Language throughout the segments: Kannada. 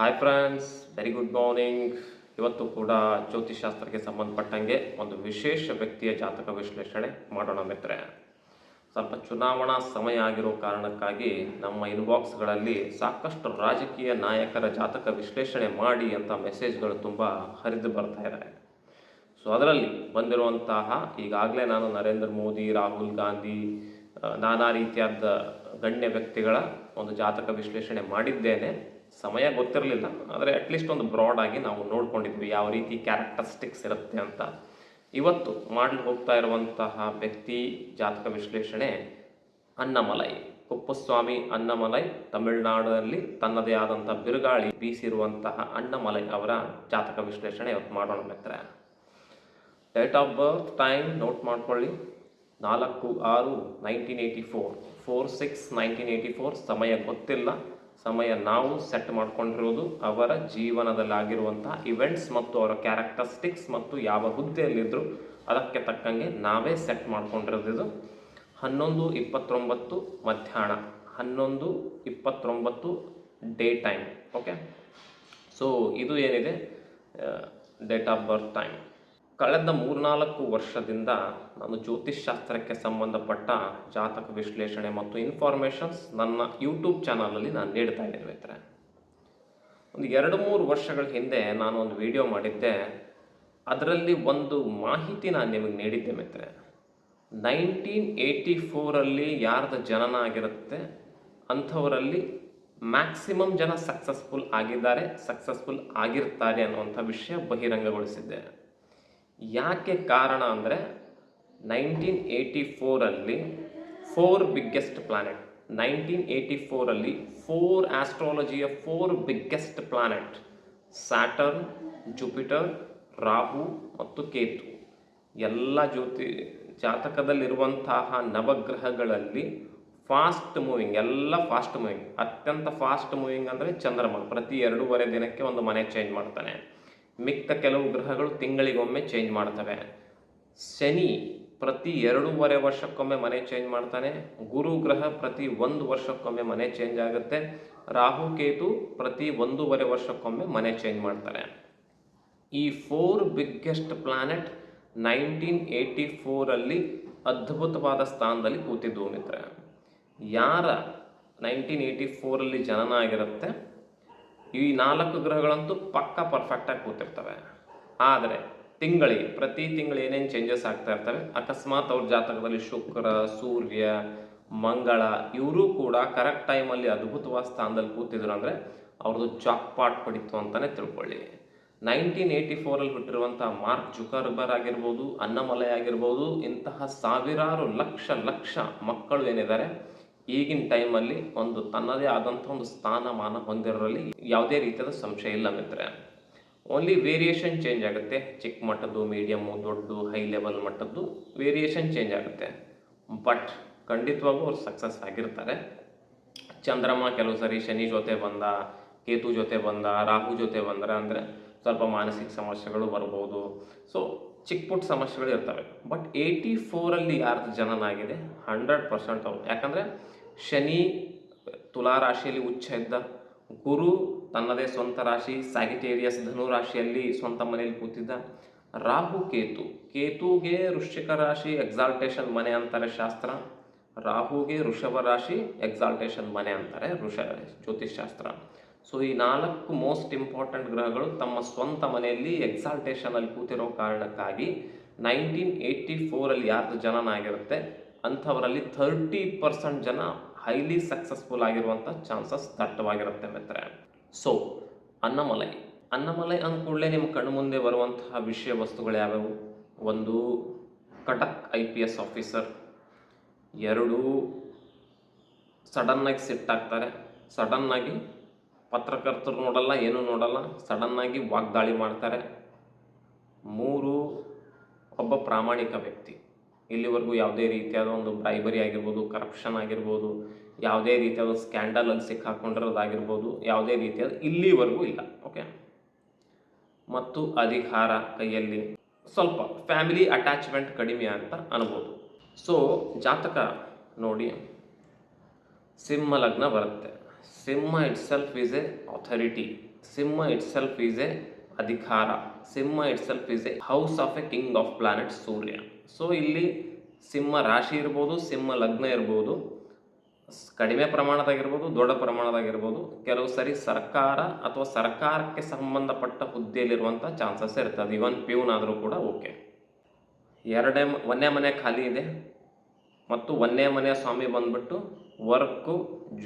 Hi friends very good morning ಇವತ್ತು ಕೂಡ ಜ್ಯೋತಿಷಾಸ್ತ್ರಕ್ಕೆ ಸಂಬಂಧಪಟ್ಟಂಗೆ ಒಂದು ವಿಶೇಷ ವ್ಯಕ್ತಿಯ ಜಾತಕ ವಿಶ್ಲೇಷಣೆ ಮಾಡೋಣ ಮಿತ್ರೆ ಸ್ವಲ್ಪ ಚುನಾವಣಾ ಸಮಯ ಆಗಿರೋ ಕಾರಣಕ್ಕಾಗಿ ನಮ್ಮ ಇನ್ಬಾಕ್ಸ್ಗಳಲ್ಲಿ ಸಾಕಷ್ಟು ರಾಜಕೀಯ ನಾಯಕರ ಜಾತಕ ವಿಶ್ಲೇಷಣೆ ಮಾಡಿ ಅಂತ ಮೆಸೇಜ್ಗಳು ತುಂಬ ಹರಿದು ಬರ್ತಾ ಇದೆ. ಸೊ ಅದರಲ್ಲಿ ಬಂದಿರುವಂತಹ ಈಗಾಗಲೇ ನಾನು ನರೇಂದ್ರ ಮೋದಿ, ರಾಹುಲ್ ಗಾಂಧಿ ನಾನಾ ರೀತಿಯಾದ ಗಣ್ಯ ವ್ಯಕ್ತಿಗಳ ಒಂದು ಜಾತಕ ವಿಶ್ಲೇಷಣೆ ಮಾಡಿದ್ದೇನೆ. ಸಮಯ ಗೊತ್ತಿರಲಿಲ್ಲ. ಆದರೆ ಅಟ್ಲೀಸ್ಟ್ ಒಂದು ಬ್ರಾಡ್ ಆಗಿ ನಾವು ನೋಡ್ಕೊಂಡಿದ್ವಿ ಯಾವ ರೀತಿ ಕ್ಯಾರೆಕ್ಟರಿಸ್ಟಿಕ್ಸ್ ಇರುತ್ತೆ ಅಂತ. ಇವತ್ತು ಮಾಡಲು ಹೋಗ್ತಾ ಇರುವಂತಹ ವ್ಯಕ್ತಿ ಜಾತಕ ವಿಶ್ಲೇಷಣೆ ಅನ್ನಮಲೈ. ಕುಪ್ಪಸ್ವಾಮಿ ಅನ್ನಮಲೈ ತಮಿಳುನಾಡಿನಲ್ಲಿ ತನ್ನದೇ ಆದಂಥ ಬಿರುಗಾಳಿ ಬೀಸಿರುವಂತಹ ಅನ್ನಮಲೈ ಅವರ ಜಾತಕ ವಿಶ್ಲೇಷಣೆ ಇವತ್ತು ಮಾಡೋಣ ಮಿತ್ರ date of birth time note ಮಾಡ್ಕೊಳ್ಳಿ. ನಾಲ್ಕು ಆರು nineteen eighty four four six nineteen eighty four ಸಮಯ ಗೊತ್ತಿಲ್ಲ. ಸಮಯ ನಾವು ಸೆಟ್ ಮಾಡ್ಕೊಂಡಿರೋದು ಅವರ ಜೀವನದಲ್ಲಿ ಆಗಿರುವಂತಹ ಇವೆಂಟ್ಸ್ ಮತ್ತು ಅವರ ಕ್ಯಾರೆಕ್ಟರಿಸ್ಟಿಕ್ಸ್ ಮತ್ತು ಯಾವ ಹುದ್ದೆಯಲ್ಲಿದ್ದರು ಅದಕ್ಕೆ ತಕ್ಕಂಗೆ ನಾವೇ ಸೆಟ್ ಮಾಡ್ಕೊಂಡಿರೋದಿದು ಹನ್ನೊಂದು ಇಪ್ಪತ್ತೊಂಬತ್ತು ಮಧ್ಯಾಹ್ನ, ಹನ್ನೊಂದು ಇಪ್ಪತ್ತೊಂಬತ್ತು ಡೇ ಟೈಮ್ ಓಕೆ ಸೊ ಇದು ಏನಿದೆ? ಡೇಟ್ ಆಫ್ ಬರ್ತ್ ಟೈಮ್ ಕಳೆದ ಮೂರ್ನಾಲ್ಕು ವರ್ಷದಿಂದ ನಾನು ಜ್ಯೋತಿಷ್ಶಾಸ್ತ್ರಕ್ಕೆ ಸಂಬಂಧಪಟ್ಟ ಜಾತಕ ವಿಶ್ಲೇಷಣೆ ಮತ್ತು ಇನ್ಫಾರ್ಮೇಷನ್ಸ್ ನನ್ನ ಯೂಟ್ಯೂಬ್ ಚಾನಲಲ್ಲಿ ನಾನು ನೀಡ್ತಾ ಇದ್ದೇನೆ ಮಿತ್ರ ಒಂದು ಎರಡು ಮೂರು ವರ್ಷಗಳ ಹಿಂದೆ ನಾನು ಒಂದು ವಿಡಿಯೋ ಮಾಡಿದ್ದೆ. ಅದರಲ್ಲಿ ಒಂದು ಮಾಹಿತಿ ನಾನು ನಿಮಗೆ ನೀಡಿದ್ದೆ ಮಿತ್ರ ನೈನ್ಟೀನ್ ಏಯ್ಟಿ ಫೋರಲ್ಲಿ ಯಾರ್ದು ಜನನ ಆಗಿರುತ್ತೆ, ಅಂಥವರಲ್ಲಿ ಮ್ಯಾಕ್ಸಿಮಮ್ ಜನ ಸಕ್ಸಸ್ಫುಲ್ ಆಗಿದ್ದಾರೆ ಸಕ್ಸಸ್ಫುಲ್ ಆಗಿರ್ತಾರೆ ಅನ್ನುವಂಥ ವಿಷಯ ಬಹಿರಂಗಗೊಳಿಸಿದ್ದೆ. ಯಾಕೆ ಕಾರಣ ಅಂದರೆ nineteen eighty ಫೋರಲ್ಲಿ four biggest planet nineteen eighty ಫೋರಲ್ಲಿ four ಆಸ್ಟ್ರಾಲಜಿಯ four biggest planet Saturn Jupiter Rahu ಮತ್ತು ಕೇತು ಎಲ್ಲ ಜ್ಯೋತಿ, ಜಾತಕದಲ್ಲಿರುವಂತಹ ನವಗ್ರಹಗಳಲ್ಲಿ ಫಾಸ್ಟ್ ಮೂವಿಂಗ್ ಎಲ್ಲ ಫಾಸ್ಟ್ ಮೂವಿಂಗ್ ಅತ್ಯಂತ ಫಾಸ್ಟ್ ಮೂವಿಂಗ್ ಅಂದರೆ ಚಂದ್ರಮ ಪ್ರತಿ ಎರಡೂವರೆ ದಿನಕ್ಕೆ ಒಂದು ಮನೆ ಚೇಂಜ್ ಮಾಡ್ತಾನೆ. ಮಿಕ್ಕ ಕೆಲವು ಗ್ರಹಗಳು ತಿಂಗಳಿಗೊಮ್ಮೆ ಚೇಂಜ್ ಮಾಡ್ತವೆ. ಶನಿ ಪ್ರತಿ ಎರಡೂವರೆ ವರ್ಷಕ್ಕೊಮ್ಮೆ ಮನೆ ಚೇಂಜ್ ಮಾಡ್ತಾನೆ. ಗುರು ಗ್ರಹ ಪ್ರತಿ ಒಂದು ವರ್ಷಕ್ಕೊಮ್ಮೆ ಮನೆ ಚೇಂಜ್ ಆಗುತ್ತೆ. ರಾಹು ಕೇತು ಪ್ರತಿ ಒಂದೂವರೆ ವರ್ಷಕ್ಕೊಮ್ಮೆ ಮನೆ ಚೇಂಜ್ ಮಾಡ್ತಾರೆ. ಈ four biggest planet nineteen eighty ಫೋರಲ್ಲಿ ಅದ್ಭುತವಾದ ಸ್ಥಾನದಲ್ಲಿ ಕೂತಿದ್ದು ಮಿತ್ರ ಯಾರ ನೈನ್ಟೀನ್ ಏಯ್ಟಿ ಫೋರಲ್ಲಿ ಜನನ ಆಗಿರುತ್ತೆ ಈ ನಾಲ್ಕು ಗ್ರಹಗಳಂತೂ ಪಕ್ಕ ಪರ್ಫೆಕ್ಟಾಗಿ ಕೂತಿರ್ತವೆ. ಆದರೆ ತಿಂಗಳಿಗೆ ಪ್ರತಿ ತಿಂಗಳು ಏನೇನು ಚೇಂಜಸ್ ಆಗ್ತಾ ಇರ್ತವೆ? ಅಕಸ್ಮಾತ್ ಅವ್ರ ಜಾತಕದಲ್ಲಿ ಶುಕ್ರ, ಸೂರ್ಯ, ಮಂಗಳ, ಇವರು ಕೂಡ ಕರೆಕ್ಟ್ ಟೈಮಲ್ಲಿ ಅದ್ಭುತವಾದ ಸ್ಥಾನದಲ್ಲಿ ಕೂತಿದ್ರು ಅಂದರೆ ಅವ್ರದ್ದು ಚಾಕ್ ಪಾಟ್ ಪಡಿತು ಅಂತಲೇ ತಿಳ್ಕೊಳ್ಳಿ. ನೈನ್ಟೀನ್ ಏಯ್ಟಿ ಫೋರಲ್ಲಿ ಹುಟ್ಟಿರುವಂಥ ಮಾರ್ಕ್ ಜುಕರ್ಬರ್ ಆಗಿರ್ಬೋದು ಅನ್ನಮಲೈ ಆಗಿರ್ಬೋದು, ಇಂತಹ ಸಾವಿರಾರು ಲಕ್ಷ ಲಕ್ಷ ಮಕ್ಕಳು ಏನಿದ್ದಾರೆ ಈಗಿನ ಟೈಮಲ್ಲಿ ಒಂದು ತನ್ನದೇ ಆದಂಥ ಒಂದು ಸ್ಥಾನಮಾನ ಹೊಂದಿರೋರಲ್ಲಿ ಯಾವುದೇ ರೀತಿಯಾದ ಸಂಶಯ ಇಲ್ಲ ಮಿತ್ರ ಓನ್ಲಿ ವೇರಿಯೇಷನ್ ಚೇಂಜ್ ಆಗುತ್ತೆ. ಚಿಕ್ಕ ಮಟ್ಟದ್ದು ಮೀಡಿಯಮ್ಮು ದೊಡ್ಡದು ಹೈ ಲೆವೆಲ್ ಮಟ್ಟದ್ದು ವೇರಿಯೇಷನ್ ಚೇಂಜ್ ಆಗುತ್ತೆ. ಬಟ್ ಖಂಡಿತವಾಗೂ ಅವ್ರು ಸಕ್ಸಸ್ ಆಗಿರ್ತಾರೆ. ಚಂದ್ರಮ್ಮ ಕೆಲವು ಸರಿ ಶನಿ ಜೊತೆ ಬಂದ, ಕೇತು ಜೊತೆ ಬಂದ, ರಾಹು ಜೊತೆ ಬಂದರೆ ಅಂದರೆ ಸ್ವಲ್ಪ ಮಾನಸಿಕ ಸಮಸ್ಯೆಗಳು ಬರ್ಬೋದು. ಸೊ ಚಿಕ್ಕ ಪುಟ್ಟ ಸಮಸ್ಯೆಗಳು ಇರ್ತವೆ. ಬಟ್ ಏಯ್ಟಿ ಫೋರಲ್ಲಿ ಯಾರ್ದು ಜನನಾಗಿದೆ? ಹಂಡ್ರೆಡ್ ಪರ್ಸೆಂಟ್ ಅವ್ರು. ಯಾಕಂದರೆ ಶನಿ ತುಲಾ ರಾಶಿಯಲ್ಲಿ ಉಚ್ಚ ಇದ್ದ, ಗುರು ತನ್ನದೇ ಸ್ವಂತ ರಾಶಿ ಸ್ಯಾಗಿಟೇರಿಯಸ್ ಧನು ರಾಶಿಯಲ್ಲಿ ಸ್ವಂತ ಮನೆಯಲ್ಲಿ ಕೂತಿದ್ದ, ರಾಹು ಕೇತು. ಕೇತುಗೆ ವೃಶ್ಚಿಕ ರಾಶಿ ಎಕ್ಸಾಲ್ಟೇಷನ್ ಮನೆ ಅಂತಾರೆ ಶಾಸ್ತ್ರ. ರಾಹುಗೆ ಋಷಭ ರಾಶಿ ಎಕ್ಸಾಲ್ಟೇಷನ್ ಮನೆ ಅಂತಾರೆ ವೃಷ ಜ್ಯೋತಿಷ್ಶಾಸ್ತ್ರ ಸೊ ಈ ನಾಲ್ಕು ಮೋಸ್ಟ್ ಇಂಪಾರ್ಟೆಂಟ್ ಗ್ರಹಗಳು ತಮ್ಮ ಸ್ವಂತ ಮನೆಯಲ್ಲಿ ಎಕ್ಸಾಲ್ಟೇಷನ್ ಅಲ್ಲಿ ಕೂತಿರೋ ಕಾರಣಕ್ಕಾಗಿ ನೈನ್ಟೀನ್ ಏಯ್ಟಿ ಫೋರಲ್ಲಿ ಯಾರ್ದು ಜನನ ಆಗಿರುತ್ತೆ ಅಂಥವರಲ್ಲಿ ಥರ್ಟಿ ಪರ್ಸೆಂಟ್ ಜನ ಹೈಲಿ ಸಕ್ಸಸ್ಫುಲ್ ಆಗಿರುವಂಥ ಚಾನ್ಸಸ್ ದಟ್ಟವಾಗಿರುತ್ತೆ ಮಿತ್ರ ಸೊ ಅನ್ನಮಲೈ. ಅನ್ನಮಲೈ ಅಂದ ಕೂಡಲೇ ನಿಮ್ಮ ಕಣ್ಣು ಮುಂದೆ ಬರುವಂತಹ ವಿಷಯ ವಸ್ತುಗಳು ಯಾವ್ಯಾವು? ಒಂದು ಕಟಕ್ ಐ ಪಿ ಎಸ್ ಆಫೀಸರ್ ಎರಡು ಸಡನ್ನಾಗಿ ಸಿಟ್ಟಾಗ್ತಾರೆ ಸಡನ್ನಾಗಿ ಪತ್ರಕರ್ತರು ನೋಡಲ್ಲ, ಏನೂ ನೋಡಲ್ಲ. ಸಡನ್ನಾಗಿ ವಾಗ್ದಾಳಿ ಮಾಡ್ತಾರೆ. ಮೂರು, ಒಬ್ಬ ಪ್ರಾಮಾಣಿಕ ವ್ಯಕ್ತಿ. ಇಲ್ಲಿವರೆಗೂ ಯಾವುದೇ ರೀತಿಯಾದ ಒಂದು ಬ್ರೈಬರಿ ಆಗಿರ್ಬೋದು ಕರಪ್ಷನ್ ಆಗಿರ್ಬೋದು, ಯಾವುದೇ ರೀತಿಯಾದ ಸ್ಕ್ಯಾಂಡಲ್ ಸ್ಕ್ಯಾಂಡಲಲ್ಲಿ ಸಿಕ್ಕಾಕೊಂಡಿರೋದಾಗಿರ್ಬೋದು, ಯಾವುದೇ ರೀತಿಯಾದ ಇಲ್ಲಿವರೆಗೂ ಇಲ್ಲ ಓಕೆ ಮತ್ತು ಅಧಿಕಾರ ಕೈಯಲ್ಲಿ ಸ್ವಲ್ಪ ಫ್ಯಾಮಿಲಿ ಅಟ್ಯಾಚ್ಮೆಂಟ್ ಕಡಿಮೆ ಅಂತ ಅನ್ಬೋದು. ಸೊ ಜಾತಕ ನೋಡಿ, ಸಿಂಹ ಲಗ್ನ ಬರುತ್ತೆ. ಸಿಂಹ itself is a authority ಸಿಂಹ ಇಟ್ ಸೆಲ್ಫ್ ಈಸ್ ಎ ಅಧಿಕಾರ. ಸಿಂಹ itself is a house of a king of planet Surya so ಇಲ್ಲಿ ಸಿಂಹ ರಾಶಿ ಇರ್ಬೋದು, ಸಿಂಹ ಲಗ್ನ ಇರ್ಬೋದು, ಕಡಿಮೆ ಪ್ರಮಾಣದಾಗಿರ್ಬೋದು, ದೊಡ್ಡ ಪ್ರಮಾಣದಾಗಿರ್ಬೋದು, ಕೆಲವು ಸರಿ ಸರ್ಕಾರ ಅಥವಾ ಸರ್ಕಾರಕ್ಕೆ ಸಂಬಂಧಪಟ್ಟ ಹುದ್ದೆಯಲ್ಲಿರುವಂಥ ಚಾನ್ಸಸ್ ಇರ್ತದೆ. ಇವನ್ ಪ್ಯೂನ್ ಆದರೂ ಕೂಡ ಓಕೆ ಎರಡೇ ಒಂದನೇ ಮನೆ ಖಾಲಿ ಇದೆ. ಮತ್ತು ಒಂದನೇ ಮನೆಯ ಸ್ವಾಮಿ ಬಂದ್ಬಿಟ್ಟು ವರ್ಕು,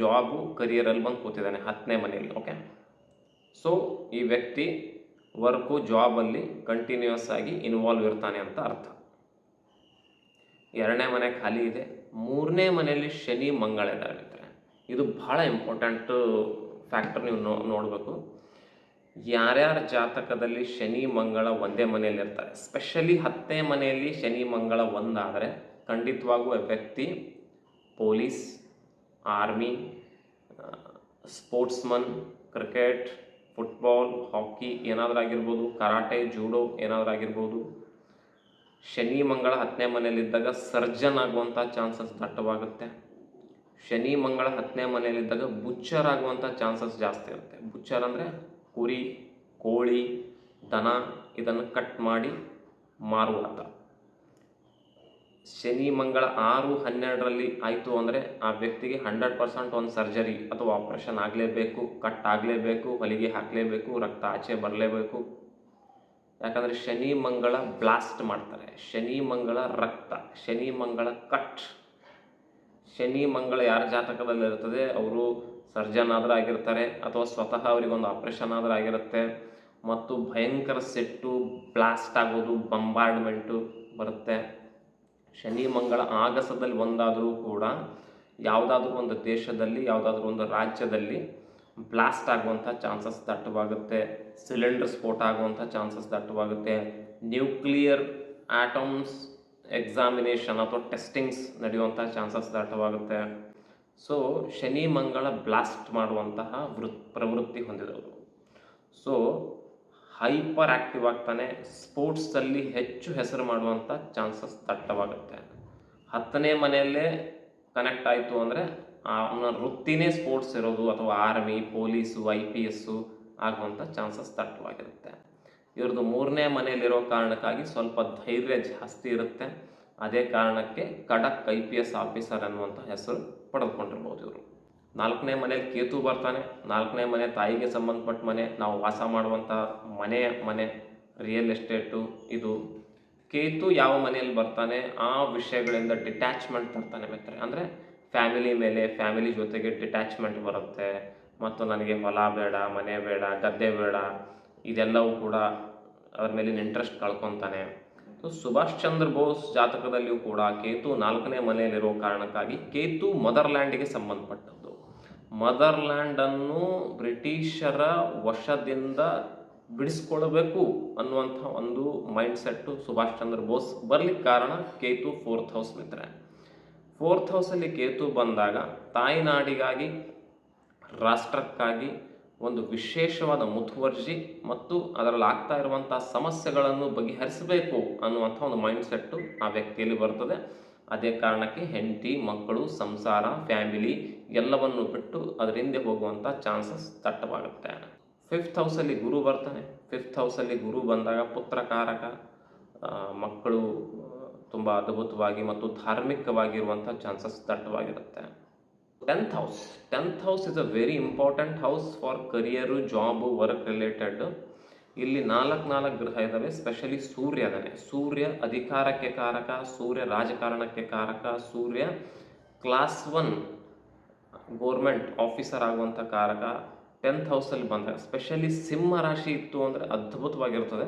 ಜಾಬು, ಕರಿಯರಲ್ಲಿ ಬಂದು ಕೂತಿದ್ದಾನೆ, ಹತ್ತನೇ ಮನೆಯಲ್ಲಿ ಓಕೆ ಸೊ ಈ ವ್ಯಕ್ತಿ ವರ್ಕು, ಜಾಬಲ್ಲಿ ಕಂಟಿನ್ಯೂಸ್ ಆಗಿ ಇನ್ವಾಲ್ವ್ ಇರ್ತಾನೆ ಅಂತ ಅರ್ಥ. ಎರಡನೇ ಮನೆ ಖಾಲಿ ಇದೆ. ಮೂರನೇ ಮನೆಯಲ್ಲಿ ಶನಿ, ಮಂಗಳ ಇದ್ದಾರೆ ಇದು ಬಹಳ ಇಂಪಾರ್ಟೆಂಟ್ ಫ್ಯಾಕ್ಟರ್ ನೀವು ನೋ, ನೋಡಬೇಕು. ಯಾರ್ಯಾರ ಜಾತಕದಲ್ಲಿ ಶನಿ, ಮಂಗಳ ಒಂದೇ ಮನೆಯಲ್ಲಿ ಇರ್ತಾರೆ ಸ್ಪೆಷಲಿ ಹತ್ತನೇ ಮನೆಯಲ್ಲಿ ಶನಿ, ಮಂಗಳ ಒಂದಾದರೆ ಖಂಡಿತವಾಗೂ ವ್ಯಕ್ತಿ police army sportsman cricket football hockey ಏನಾದರೂ ಆಗಿರ್ಬೋದು ಕರಾಟೆ ಜೂಡೋ ಏನಾದರೂ ಆಗಿರ್ಬೋದು ಶನಿ ಮಂಗಳ ಹತ್ತನೇ ಮನೆಯಲ್ಲಿದ್ದಾಗ ಸರ್ಜನ್ ಆಗುವಂಥ ಚಾನ್ಸಸ್ ದಟ್ಟವಾಗುತ್ತೆ. ಶನಿ ಮಂಗಳ ಹತ್ತನೇ ಮನೆಯಲ್ಲಿದ್ದಾಗ ಬುಚ್ಚರ್ ಆಗುವಂಥ ಚಾನ್ಸಸ್ ಜಾಸ್ತಿ ಇರುತ್ತೆ. ಬುಚ್ಚರ್ ಅಂದರೆ ಕುರಿ, ಕೋಳಿ, ದನ ಇದನ್ನು ಕಟ್ ಮಾಡಿ ಮಾರುವಾತ. ಶನಿ ಮಂಗಳ ಆರು ಹನ್ನೆರಡರಲ್ಲಿ ಆಯಿತು ಅಂದರೆ ಆ ವ್ಯಕ್ತಿಗೆ ಹಂಡ್ರೆಡ್ ಪರ್ಸೆಂಟ್ ಒಂದು ಸರ್ಜರಿ ಅಥವಾ ಆಪ್ರೇಷನ್ ಆಗಲೇಬೇಕು ಕಟ್ ಆಗಲೇಬೇಕು, ಹೊಲಿಗೆ ಹಾಕಲೇಬೇಕು, ರಕ್ತ ಆಚೆ ಬರಲೇಬೇಕು. ಯಾಕಂದರೆ ಶನಿ, ಮಂಗಳ ಬ್ಲಾಸ್ಟ್ ಮಾಡ್ತಾರೆ. ಶನಿ, ಮಂಗಳ ರಕ್ತ, ಶನಿ, ಮಂಗಳ ಕಟ್ ಶನಿ, ಮಂಗಳ ಯಾರ ಜಾತಕದಲ್ಲಿ ಇರ್ತದೆ? ಅವರು ಸರ್ಜನ್ ಆದರೂ ಆಗಿರ್ತಾರೆ, ಅಥವಾ ಸ್ವತಃ ಅವರಿಗೊಂದು ಆಪ್ರೇಷನ್ ಆದರೂ ಆಗಿರುತ್ತೆ. ಮತ್ತು ಭಯಂಕರ ಸೆಟ್ಟು ಬ್ಲಾಸ್ಟ್ ಆಗೋದು ಬಂಬಾರ್ಡ್ಮೆಂಟು ಬರುತ್ತೆ. ಶನಿ, ಮಂಗಳ ಆಗಸದಲ್ಲಿ ಒಂದಾದರೂ ಕೂಡ, ಯಾವುದಾದ್ರೂ ಒಂದು ದೇಶದಲ್ಲಿ, ಯಾವುದಾದ್ರೂ ಒಂದು ರಾಜ್ಯದಲ್ಲಿ ಬ್ಲಾಸ್ಟ್ ಆಗುವಂಥ ಚಾನ್ಸಸ್ ದಟ್ಟವಾಗುತ್ತೆ, ಸಿಲಿಂಡರ್ ಸ್ಫೋಟ ಆಗುವಂಥ ಚಾನ್ಸಸ್ ದಟ್ಟವಾಗುತ್ತೆ. ನ್ಯೂಕ್ಲಿಯರ್ ಆಟಮ್ಸ್ ಎಕ್ಸಾಮಿನೇಷನ್ ಅಥವಾ ಟೆಸ್ಟಿಂಗ್ಸ್ ನಡೆಯುವಂಥ ಚಾನ್ಸಸ್ ದಟ್ಟವಾಗುತ್ತೆ. ಸೊ, ಶನಿ, ಮಂಗಳ ಬ್ಲಾಸ್ಟ್ ಮಾಡುವಂತಹ ವೃತ್, ಪ್ರವೃತ್ತಿ ಹೊಂದಿದವರು. ಸೊ, ಹೈಪರ್ ಆ್ಯಕ್ಟಿವ್ ಆಗ್ತಾನೆ, ಸ್ಪೋರ್ಟ್ಸಲ್ಲಿ ಹೆಚ್ಚು ಹೆಸರು ಮಾಡುವಂಥ ಚಾನ್ಸಸ್ ದಟ್ಟವಾಗುತ್ತೆ. ಹತ್ತನೇ ಮನೆಯಲ್ಲೇ ಕನೆಕ್ಟ್ ಆಯಿತು ಅಂದರೆ ಅವನ ವೃತ್ತಿನೇ ಸ್ಪೋರ್ಟ್ಸ್ ಇರೋದು ಅಥವಾ army police I P S ಆಗುವಂಥ ಚಾನ್ಸಸ್ ದಟ್ಟವಾಗಿರುತ್ತೆ ಇವ್ರದ್ದು ಮೂರನೇ ಮನೆಯಲ್ಲಿರೋ ಕಾರಣಕ್ಕಾಗಿ ಸ್ವಲ್ಪ ಧೈರ್ಯ ಜಾಸ್ತಿ ಇರುತ್ತೆ. ಅದೇ ಕಾರಣಕ್ಕೆ ಖಡಕ್ ಐ ಪಿ ಎಸ್ ಆಫೀಸರ್ ಅನ್ನುವಂಥ ಹೆಸರು ಪಡೆದುಕೊಂಡಿರ್ಬೋದು ಇವರು. ನಾಲ್ಕನೇ ಮನೇಲಿ ಕೇತು ಬರ್ತಾನೆ. ನಾಲ್ಕನೇ ಮನೆ ತಾಯಿಗೆ ಸಂಬಂಧಪಟ್ಟ ಮನೆ. ನಾವು ವಾಸ ಮಾಡುವಂಥ ಮನೆ ಮನೆ ರಿಯಲ್ ಎಸ್ಟೇಟು ಇದು. ಕೇತು ಯಾವ ಮನೆಯಲ್ಲಿ ಬರ್ತಾನೆ? ಆ ವಿಷಯಗಳಿಂದ ಡಿಟ್ಯಾಚ್ಮೆಂಟ್ ತರ್ತಾನೆ ಮಿತ್ರ ಅಂದರೆ ಫ್ಯಾಮಿಲಿ ಮೇಲೆ, ಫ್ಯಾಮಿಲಿ ಜೊತೆಗೆ ಡಿಟ್ಯಾಚ್ಮೆಂಟ್ ಬರುತ್ತೆ. ಮತ್ತು ನನಗೆ ಹೊಲ ಬೇಡ, ಮನೆ ಬೇಡ, ಗದ್ದೆ ಬೇಡ, ಇದೆಲ್ಲವೂ ಕೂಡ ಅದ್ರ ಮೇಲಿನ ಇಂಟ್ರೆಸ್ಟ್ ಕಳ್ಕೊತಾನೆ. ಸೊ ಸುಭಾಷ್ ಚಂದ್ರ ಬೋಸ್ ಜಾತಕದಲ್ಲಿಯೂ ಕೂಡ ಕೇತು ನಾಲ್ಕನೇ ಮನೆಯಲ್ಲಿರೋ ಕಾರಣಕ್ಕಾಗಿ ಕೇತು ಮದರ್ಲ್ಯಾಂಡಿಗೆ ಸಂಬಂಧಪಟ್ಟದ್ದು. ಮದರ್ಲ್ಯಾಂಡನ್ನು ಬ್ರಿಟಿಷರ ವಶದಿಂದ ಬಿಡಿಸ್ಕೊಳ್ಬೇಕು ಅನ್ನುವಂಥ ಒಂದು ಮೈಂಡ್ ಸೆಟ್ಟು ಸುಭಾಷ್ ಚಂದ್ರ ಬೋಸ್ ಬರ್ಲಿಕ್ಕೆ ಕಾರಣ ಕೇತು ಫೋರ್ತ್ ಹೌಸ್ ಮಿತ್ರ ಫೋರ್ತ್ ಹೌಸಲ್ಲಿ ಕೇತು ಬಂದಾಗ ತಾಯಿನಾಡಿಗಾಗಿ, ರಾಷ್ಟ್ರಕ್ಕಾಗಿ ಒಂದು ವಿಶೇಷವಾದ ಮುತುವರ್ಜಿ ಮತ್ತು ಅದರಲ್ಲಿ ಆಗ್ತಾ ಇರುವಂಥ ಸಮಸ್ಯೆಗಳನ್ನು ಬಗೆಹರಿಸಬೇಕು ಅನ್ನುವಂಥ ಒಂದು ಮೈಂಡ್ ಸೆಟ್ಟು ಆ ವ್ಯಕ್ತಿಯಲ್ಲಿ ಬರ್ತದೆ. ಅದೇ ಕಾರಣಕ್ಕೆ ಹೆಂಡತಿ, ಮಕ್ಕಳು, ಸಂಸಾರ ಫ್ಯಾಮಿಲಿ ಎಲ್ಲವನ್ನು ಬಿಟ್ಟು ಅದರ ಹಿಂದೆ ಹೋಗುವಂಥ ಚಾನ್ಸಸ್ ದಟ್ಟವಾಗುತ್ತೆ ಫಿಫ್ತ್ ಹೌಸಲ್ಲಿ ಗುರು ಬರ್ತಾನೆ. ಫಿಫ್ತ್ ಹೌಸಲ್ಲಿ ಗುರು ಬಂದಾಗ ಪುತ್ರಕಾರಕ ಮಕ್ಕಳು ತುಂಬ ಅದ್ಭುತವಾಗಿ ಮತ್ತು ಧಾರ್ಮಿಕವಾಗಿರುವಂಥ chances ದಟ್ಟವಾಗಿರುತ್ತೆ. Tenth house tenth house is a very important house for career job work related ಇಲ್ಲಿ ನಾಲ್ಕು ನಾಲ್ಕು ಗ್ರಹ ಇದ್ದಾವೆ ಸ್ಪೆಷಲಿ ಸೂರ್ಯ ಅದಾನೆ. ಸೂರ್ಯ ಅಧಿಕಾರಕ್ಕೆ ಕಾರಕ, ಸೂರ್ಯ ರಾಜಕಾರಣಕ್ಕೆ ಕಾರಕ, Surya class one government officer ಆಗುವಂಥ ಕಾರಕ ಟೆಂತ್ ಹೌಸಲ್ಲಿ ಬಂದಾಗ ಸ್ಪೆಷಲಿ ಸಿಂಹ ರಾಶಿ ಇತ್ತು ಅಂದರೆ ಅದ್ಭುತವಾಗಿರ್ತದೆ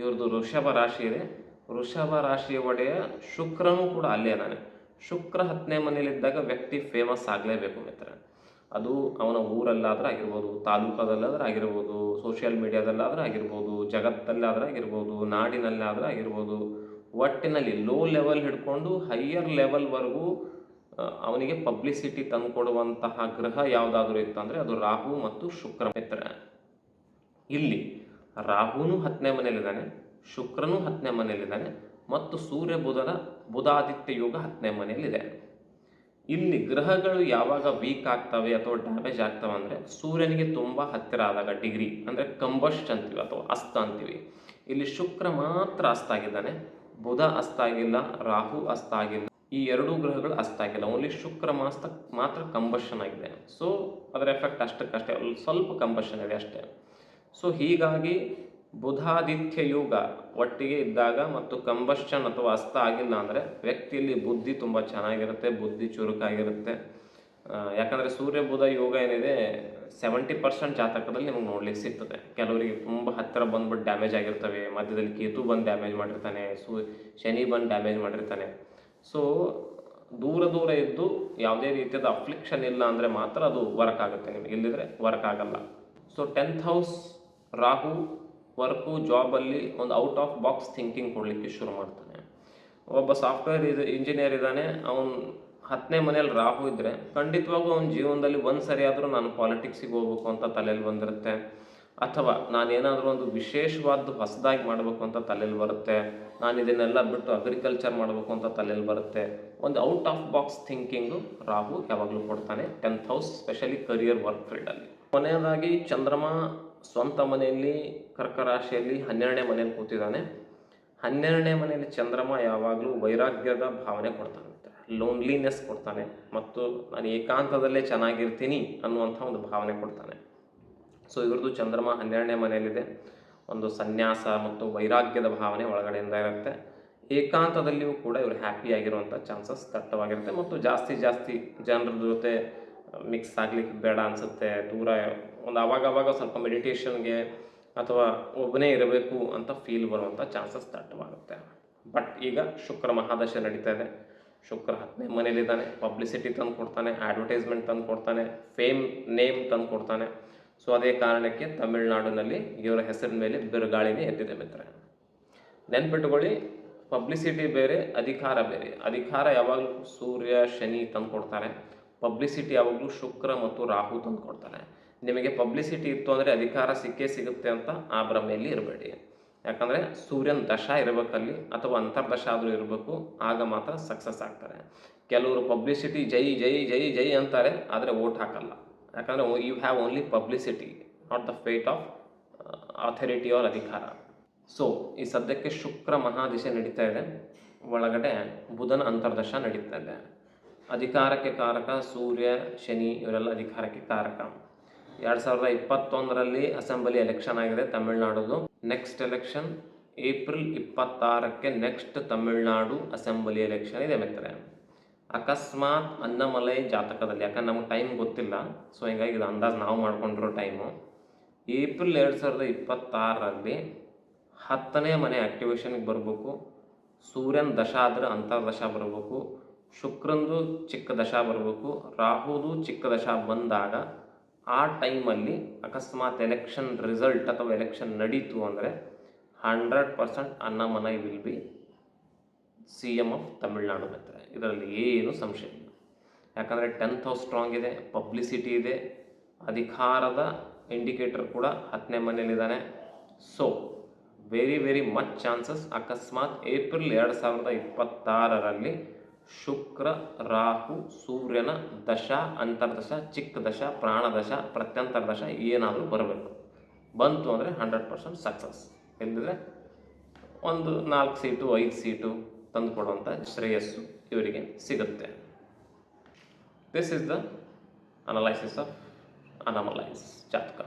ಇವ್ರದ್ದು ವೃಷಭ ರಾಶಿ ಇದೆ. ವೃಷಭ ರಾಶಿಯ ಒಡೆಯ ಶುಕ್ರನೂ ಕೂಡ ಅಲ್ಲೇ ನಾನೆ. ಶುಕ್ರ ಹತ್ತನೇ ಮನೆಯಲ್ಲಿದ್ದಾಗ ವ್ಯಕ್ತಿ ಫೇಮಸ್ ಆಗಲೇಬೇಕು ಮಿತ್ರ ಅದು ಅವನ ಊರಲ್ಲಾದ್ರೆ ಆಗಿರ್ಬೋದು, ತಾಲೂಕದಲ್ಲಾದ್ರೆ ಆಗಿರ್ಬೋದು ಸೋಷಿಯಲ್ ಮೀಡಿಯಾದಲ್ಲಾದ್ರೆ ಆಗಿರ್ಬೋದು, ಜಗತ್ತಲ್ಲಾದ್ರೆ ಆಗಿರ್ಬೋದು, ನಾಡಿನಲ್ಲಾದ್ರೆ ಆಗಿರ್ಬೋದು, ಒಟ್ಟಿನಲ್ಲಿ ಲೋ ಲೆವೆಲ್ ಹಿಡ್ಕೊಂಡು ಹೈಯರ್ ಲೆವೆಲ್ವರೆಗೂ ಅವನಿಗೆ ಪಬ್ಲಿಸಿಟಿ ತಂದುಕೊಡುವಂತಹ ಗ್ರಹ ಯಾವುದಾದ್ರೂ ಇತ್ತಂದರೆ ಅದು ರಾಹು ಮತ್ತು ಶುಕ್ರ ಮಿತ್ರ ಇಲ್ಲಿ ರಾಹುನು ಹತ್ತನೇ ಮನೆಯಲ್ಲಿದ್ದಾನೆ. ಶುಕ್ರನು ಹತ್ತನೇ ಮನೆಯಲ್ಲಿದ್ದಾನೆ ಮತ್ತು ಸೂರ್ಯ ಬುಧನ ಬುಧಾದಿತ್ಯ ಯೋಗ ಹತ್ತನೇ ಮನೆಯಲ್ಲಿದೆ. ಇಲ್ಲಿ ಗ್ರಹಗಳು ಯಾವಾಗ ವೀಕ್ ಆಗ್ತವೆ ಅಥವಾ ಡ್ಯಾಮೇಜ್ ಆಗ್ತವೆ ಅಂದರೆ ಸೂರ್ಯನಿಗೆ ತುಂಬ ಹತ್ತಿರ ಆದಾಗ ಡಿಗ್ರಿ ಅಂದರೆ ಕಂಬಸ್ಟ್ ಅಂತೀವಿ ಅಥವಾ ಅಸ್ತ ಅಂತೀವಿ. ಇಲ್ಲಿ ಶುಕ್ರ ಮಾತ್ರ ಅಸ್ತ ಆಗಿದ್ದಾನೆ, ಬುಧ ಅಸ್ತ ಆಗಿಲ್ಲ, ರಾಹು ಅಸ್ತ ಆಗಿಲ್ಲ, ಈ ಎರಡೂ ಗ್ರಹಗಳು ಅಸ್ತ ಆಗಿಲ್ಲ. ಓನ್ಲಿ ಶುಕ್ರ ಮಾಸ್ತ ಮಾತ್ರ ಕಂಬಷನ್ ಆಗಿದೆ. ಸೊ ಅದರ ಎಫೆಕ್ಟ್ ಅಷ್ಟಕ್ಕಷ್ಟೇ. ಸ್ವಲ್ಪ ಕಂಬಷನ್ ಇದೆ ಅಷ್ಟೇ. ಸೊ ಹೀಗಾಗಿ ಬುಧಾದಿತ್ಯ ಯೋಗ ಒಟ್ಟಿಗೆ ಇದ್ದಾಗ ಮತ್ತು ಕಂಬಶ್ಚನ್ ಅಥವಾ ಅಸ್ತ ಆಗಿಲ್ಲ ಅಂದರೆ ವ್ಯಕ್ತಿಯಲ್ಲಿ ಬುದ್ಧಿ ತುಂಬ ಚೆನ್ನಾಗಿರುತ್ತೆ, ಬುದ್ಧಿ ಚುರುಕಾಗಿರುತ್ತೆ. ಯಾಕಂದರೆ ಸೂರ್ಯ ಬುಧ ಯೋಗ ಏನಿದೆ ಸೆವೆಂಟಿ ಪರ್ಸೆಂಟ್ ಜಾತಕದಲ್ಲಿ ನಿಮಗೆ ನೋಡ್ಲಿಕ್ಕೆ ಸಿಗ್ತದೆ. ಕೆಲವರಿಗೆ ತುಂಬ ಹತ್ತಿರ ಬಂದ್ಬಿಟ್ಟು ಡ್ಯಾಮೇಜ್ ಆಗಿರ್ತವೆ, ಮಧ್ಯದಲ್ಲಿ ಕೇತು ಬಂದು ಡ್ಯಾಮೇಜ್ ಮಾಡಿರ್ತಾನೆ, ಸೂ, ಶನಿ ಬಂದು ಡ್ಯಾಮೇಜ್ ಮಾಡಿರ್ತಾನೆ. ಸೊ ದೂರ ದೂರ ಇದ್ದು ಯಾವುದೇ ರೀತಿಯಾದ ಅಫ್ಲಿಕ್ಷನ್ ಇಲ್ಲ ಅಂದರೆ ಮಾತ್ರ ಅದು ವರ್ಕ್ ಆಗುತ್ತೆ ನಿಮಗೆ. ಇಲ್ಲಿದ್ರೆ ವರ್ಕ್ ಆಗಲ್ಲ. So tenth house Rahu work ಜಾಬಲ್ಲಿ ಒಂದು ಔಟ್ ಆಫ್ ಬಾಕ್ಸ್ ಥಿಂಕಿಂಗ್ ಕೊಡಲಿಕ್ಕೆ ಶುರು ಮಾಡ್ತಾನೆ. ಒಬ್ಬ ಸಾಫ್ಟ್ವೇರ್ ಇದು ಇಂಜಿನಿಯರ್ ಇದ್ದಾನೆ, ಅವನು ಹತ್ತನೇ ಮನೆಯಲ್ಲಿ ರಾಹು ಇದ್ದರೆ ಖಂಡಿತವಾಗೂ ಅವನ ಜೀವನದಲ್ಲಿ ಒಂದು ಸರಿ ಆದರೂ ನಾನು ಪಾಲಿಟಿಕ್ಸಿಗೆ ಹೋಗ್ಬೇಕು ಅಂತ ತಲೆಯಲ್ಲಿ ಬಂದಿರುತ್ತೆ. ಅಥವಾ ನಾನೇನಾದರೂ ಒಂದು ವಿಶೇಷವಾದ್ದು ಹೊಸದಾಗಿ ಮಾಡಬೇಕು ಅಂತ ತಲೆಯಲ್ಲಿ ಬರುತ್ತೆ. ನಾನು ಇದನ್ನೆಲ್ಲ ಬಿಟ್ಟು ಅಗ್ರಿಕಲ್ಚರ್ ಮಾಡಬೇಕು ಅಂತ ತಲೆಯಲ್ಲಿ ಬರುತ್ತೆ. ಒಂದು out of box thinking Rahu ಯಾವಾಗಲೂ ಕೊಡ್ತಾನೆ. Tenth house, specially career work ಫೀಲ್ಡಲ್ಲಿ ಕೊನೆಯದಾಗಿ ಚಂದ್ರಮ ಸ್ವಂತ ಮನೆಯಲ್ಲಿ ಕರ್ಕ ರಾಶಿಯಲ್ಲಿ ಹನ್ನೆರಡನೇ ಮನೆಯಲ್ಲಿ ಕೂತಿದ್ದಾನೆ. ಹನ್ನೆರಡನೇ ಮನೆಯಲ್ಲಿ ಚಂದ್ರಮ ಯಾವಾಗಲೂ ವೈರಾಗ್ಯದ ಭಾವನೆ ಕೊಡ್ತಾನೆ ಲೋನ್ಲಿನೆಸ್ ಕೊಡ್ತಾನೆ ಮತ್ತು ನಾನು ಏಕಾಂತದಲ್ಲೇ ಚೆನ್ನಾಗಿರ್ತೀನಿ ಅನ್ನುವಂಥ ಒಂದು ಭಾವನೆ ಕೊಡ್ತಾನೆ. ಸೊ ಇವ್ರದ್ದು ಚಂದ್ರಮ ಹನ್ನೆರಡನೇ ಮನೆಯಲ್ಲಿದೆ. ಒಂದು ಸನ್ಯಾಸ ಮತ್ತು ವೈರಾಗ್ಯದ ಭಾವನೆ ಒಳಗಡೆಯಿಂದ ಇರುತ್ತೆ. ಏಕಾಂತದಲ್ಲಿಯೂ ಕೂಡ ಇವರು ಹ್ಯಾಪಿಯಾಗಿರುವಂಥ ಚಾನ್ಸಸ್ ದಟ್ಟವಾಗಿರುತ್ತೆ ಮತ್ತು ಜಾಸ್ತಿ ಜಾಸ್ತಿ ಜನರ ಜೊತೆ ಮಿಕ್ಸ್ ಆಗ್ಲಿಕ್ಕೆ ಬೇಡ ಅನಿಸುತ್ತೆ. ದೂರ ಒಂದು ಆವಾಗ ಸ್ವಲ್ಪ ಮೆಡಿಟೇಷನ್ಗೆ ಅಥವಾ ಒಬ್ಬನೇ ಇರಬೇಕು ಅಂತ ಫೀಲ್ ಬರುವಂಥ ಚಾನ್ಸಸ್ ದಟ್ಟವಾಗುತ್ತೆ. ಬಟ್ ಈಗ ಶುಕ್ರ ಮಹಾದಶೆ ನಡೀತಾ ಇದೆ. ಶುಕ್ರ ಹತ್ತನೇ ಮನೇಲಿದ್ದಾನೆ ಪಬ್ಲಿಸಿಟಿ ತಂದು ಕೊಡ್ತಾನೆ ಅಡ್ವರ್ಟೈಸ್ಮೆಂಟ್ ತಂದು ಕೊಡ್ತಾನೆ ಫೇಮ್ ನೇಮ್ ತಂದು ಕೊಡ್ತಾನೆ. ಸೊ ಅದೇ ಕಾರಣಕ್ಕೆ ತಮಿಳುನಾಡಿನಲ್ಲಿ ಇವರ ಹೆಸರಿನ ಮೇಲೆ ಬಿರುಗಾಳಿನೇ ಎದ್ದಿದೆ ಮಿತ್ರ ನೆನ್ಪಿಟ್ಕೊಳ್ಳಿ ಪಬ್ಲಿಸಿಟಿ ಬೇರೆ, ಅಧಿಕಾರ ಬೇರೆ. ಅಧಿಕಾರ ಯಾವಾಗಲೂ ಸೂರ್ಯ, ಶನಿ ತಂದು ಕೊಡ್ತಾರೆ. ಪಬ್ಲಿಸಿಟಿ ಯಾವಾಗಲೂ ಶುಕ್ರ ಮತ್ತು ರಾಹು ತಂದು ಕೊಡ್ತಾರೆ ನಿಮಗೆ ಪಬ್ಲಿಸಿಟಿ ಇತ್ತು ಅಂದರೆ ಅಧಿಕಾರ ಸಿಕ್ಕೇ ಸಿಗುತ್ತೆ ಅಂತ ಆ ಭ್ರಮೆಯಲ್ಲಿ ಇರಬೇಡಿ. ಯಾಕಂದರೆ ಸೂರ್ಯನ ದಶ ಇರಬೇಕಲ್ಲಿ ಅಥವಾ ಅಂತರ್ದಶ ಆದರೂ ಇರಬೇಕು, ಆಗ ಮಾತ್ರ ಸಕ್ಸಸ್ ಆಗ್ತಾರೆ. ಕೆಲವರು ಪಬ್ಲಿಸಿಟಿ ಜೈ ಜೈ ಜೈ ಜೈ ಅಂತಾರೆ, ಆದರೆ ಓಟ್ ಹಾಕಲ್ಲ. ಯಾಕಂದರೆ you have only publicity not the fate of authority or ಅಧಿಕಾರ. ಸೊ ಈ ಸದ್ಯಕ್ಕೆ ಶುಕ್ರ ಮಹಾದಿಶೆ ನಡೀತಾ ಇದೆ. ಒಳಗಡೆ ಬುಧನ ಅಂತರ್ದಶ ನಡೀತಾ ಇದೆ. ಅಧಿಕಾರಕ್ಕೆ ಕಾರಕ ಸೂರ್ಯ, ಶನಿ ಇವರೆಲ್ಲ ಅಧಿಕಾರಕ್ಕೆ ಕಾರಕ. ಎರಡು ಸಾವಿರದ ಇಪ್ಪತ್ತೊಂದರಲ್ಲಿ ಅಸೆಂಬ್ಲಿ ಎಲೆಕ್ಷನ್ ಆಗಿದೆ ತಮಿಳುನಾಡುದು ನೆಕ್ಸ್ಟ್ ಎಲೆಕ್ಷನ್ ಏಪ್ರಿಲ್ ಇಪ್ಪತ್ತಾರಕ್ಕೆ ನೆಕ್ಸ್ಟ್ ತಮಿಳುನಾಡು ಅಸೆಂಬ್ಲಿ ಎಲೆಕ್ಷನ್ ಇದೆ ಮಿತ್ರರೆ. ಅಕಸ್ಮಾತ್ ಅನ್ನಮಲೈ ಜಾತಕದಲ್ಲಿ, ಯಾಕಂದ್ರೆ ನಮಗೆ ಟೈಮ್ ಗೊತ್ತಿಲ್ಲ ಸೊ ಹಿಂಗಾಗಿ ಇದು ಅಂದಾಜು ನಾವು ಮಾಡ್ಕೊಂಡಿರೋ ಟೈಮು ಏಪ್ರಿಲ್ ಎರಡು ಸಾವಿರದ ಇಪ್ಪತ್ತಾರರಲ್ಲಿ ಹತ್ತನೇ ಮನೆ ಆಕ್ಟಿವೇಶನ್ಗೆ ಬರಬೇಕು. ಸೂರ್ಯನ ದಶ ಆದರೆ ಅಂತರ್ದಶ ಬರಬೇಕು. ಶುಕ್ರಂದು ಚಿಕ್ಕ ದಶ ಬರಬೇಕು, ರಾಹುದು ಚಿಕ್ಕ ದಶ ಬಂದಾಗ ಆ ಟೈಮಲ್ಲಿ ಅಕಸ್ಮಾತ್ ಎಲೆಕ್ಷನ್ ರಿಸಲ್ಟ್ ಅಥವಾ ಎಲೆಕ್ಷನ್ ನಡೀತು ಅಂದರೆ hundred percent Annamalai will be C M of Tamil Nadu ಮಿತ್ರ. ಇದರಲ್ಲಿ ಏನು ಸಂಶಯ ಇಲ್ಲ. ಯಾಕಂದರೆ ಟೆಂತ್ ಹೌಸ್ ಸ್ಟ್ರಾಂಗ್ ಇದೆ ಪಬ್ಲಿಸಿಟಿ ಇದೆ, ಅಧಿಕಾರದ ಇಂಡಿಕೇಟರ್ ಕೂಡ ಹತ್ತನೇ ಮನೆಯಲ್ಲಿದ್ದಾನೆ. So very very much chances ಅಕಸ್ಮಾತ್ ಏಪ್ರಿಲ್ ಎರಡು ಸಾವಿರದ ಇಪ್ಪತ್ತಾರರಲ್ಲಿ ಶುಕ್ರ, ರಾಹು, ಸೂರ್ಯನ ದಶ, ಅಂತರ್ದಶ ಚಿಕ್ಕ ದಶ ಪ್ರಾಣದಶ ಪ್ರತ್ಯಂತರ ದಶ ಏನಾದರೂ ಬರಬೇಕು. ಬಂತು ಅಂದರೆ ಹಂಡ್ರೆಡ್ ಪರ್ಸೆಂಟ್ ಸಕ್ಸಸ್ ಇಲ್ಲದಿದ್ರೆ ಒಂದು ನಾಲ್ಕು ಸೀಟು, ಐದು ಸೀಟು ತಂದು ಕೊಡುವಂಥ ಶ್ರೇಯಸ್ಸು ಇವರಿಗೆ ಸಿಗುತ್ತೆ. This is the analysis of Annamalai's ಜಾತಕ